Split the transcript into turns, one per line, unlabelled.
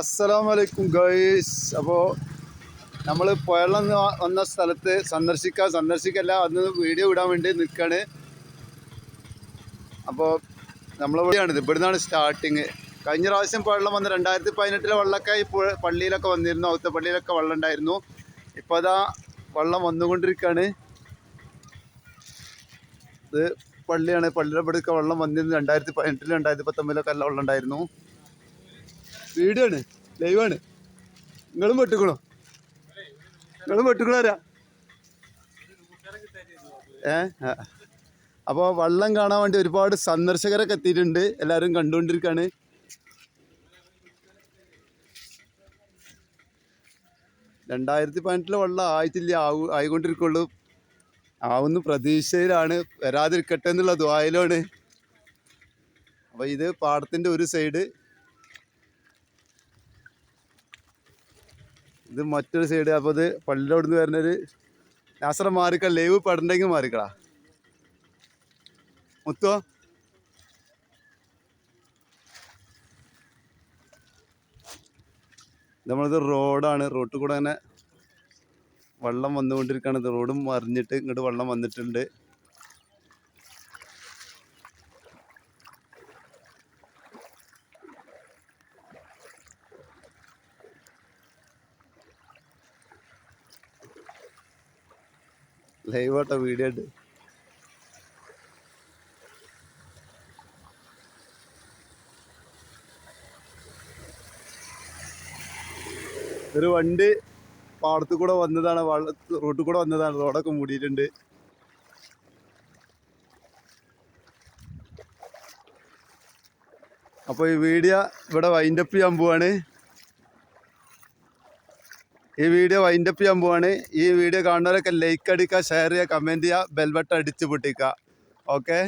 അസ്സലാമലൈക്കും ഗൈസ്. അപ്പോൾ നമ്മൾ പുഴളം വന്ന സ്ഥലത്ത് സന്ദർശിക്കാൻ സന്ദർശിക്കല്ല അന്ന് വീഡിയോ ഇടാൻ വേണ്ടി നിൽക്കുകയാണ് അപ്പോൾ നമ്മളിവിടെയാണിത് ഇവിടുന്നാണ് സ്റ്റാർട്ടിങ് കഴിഞ്ഞ പ്രാവശ്യം വെള്ളം വന്ന് രണ്ടായിരത്തി പതിനെട്ടിലെ വെള്ളമൊക്കെ ഈ പള്ളിയിലൊക്കെ വന്നിരുന്നു. അവിടുത്തെ പള്ളിയിലൊക്കെ വെള്ളം ഉണ്ടായിരുന്നു. ഇപ്പോൾ അതാ വെള്ളം വന്നുകൊണ്ടിരിക്കുകയാണ് ഇത് പള്ളിയാണ്. പള്ളിയുടെ ഇവിടെയൊക്കെ വെള്ളം വന്നിരുന്നു. രണ്ടായിരത്തി പതിനെട്ടിലും രണ്ടായിരത്തി പത്തൊമ്പതിലൊക്കെ എല്ലാം വെള്ളം ഉണ്ടായിരുന്നു. വീഡിയോ ആണ്. ലൈവാണ് നിങ്ങളും വെട്ടിക്കണോ നിങ്ങളും വെട്ടിക്കണാരാ ഏ? അപ്പോൾ വള്ളം കാണാൻ വേണ്ടി ഒരുപാട് സന്ദർശകരൊക്കെ എത്തിയിട്ടുണ്ട്. എല്ലാവരും കണ്ടുകൊണ്ടിരിക്കുകയാണ് രണ്ടായിരത്തി പതിനെട്ടിലെ വള്ളം ആയിട്ടില്ല? ആവു ആയിക്കൊണ്ടിരിക്കുള്ളൂ. ആവുന്ന പ്രതീക്ഷയിലാണ്. വരാതിരിക്കട്ടെ എന്നുള്ള ദ്വായിലാണ് അപ്പോൾ ഇത് പാടത്തിന്റെ ഒരു സൈഡ് ഇത് മറ്റൊരു സൈഡ് അപ്പോൾ ഇത് പള്ളിയുടെ അവിടെ നിന്ന് വരുന്നൊരു നാസറ മാറിക്ക ലൈവ് പടണ്ടെങ്കിൽ മാറിക്കടാ. മുത്തോ? നമ്മളിത് റോഡാണ്. റോട്ടിൽ കൂടെ അങ്ങനെ വെള്ളം വന്നുകൊണ്ടിരിക്കുകയാണ് ഇത് റോഡും മറിഞ്ഞിട്ട് ഇങ്ങോട്ട് വെള്ളം വന്നിട്ടുണ്ട്. ലൈവ് വീഡിയോ ഉണ്ട് ഒരു വണ്ടി പാടത്തു കൂടെ വന്നതാണ് വള്ള റോട്ടിൽ കൂടെ വന്നതാണ് റോഡൊക്കെ മൂടിയിട്ടുണ്ട്. അപ്പോൾ ഈ വീഡിയോ ഇവിടെ വൈൻഡപ്പ് ചെയ്യാൻ പോവാണ്. ഈ വീഡിയോ വൈൻഡപ്പ് ചെയ്യാൻ പോവാണ്. ഈ വീഡിയോ കാണുന്നവരൊക്കെ ലൈക്ക് അടിക്കുക ഷെയർ ചെയ്യുക കമന്റ് ചെയ്യുക ബെൽബട്ടൺ അടിച്ച് പൊട്ടിക്കുക. ഓക്കെ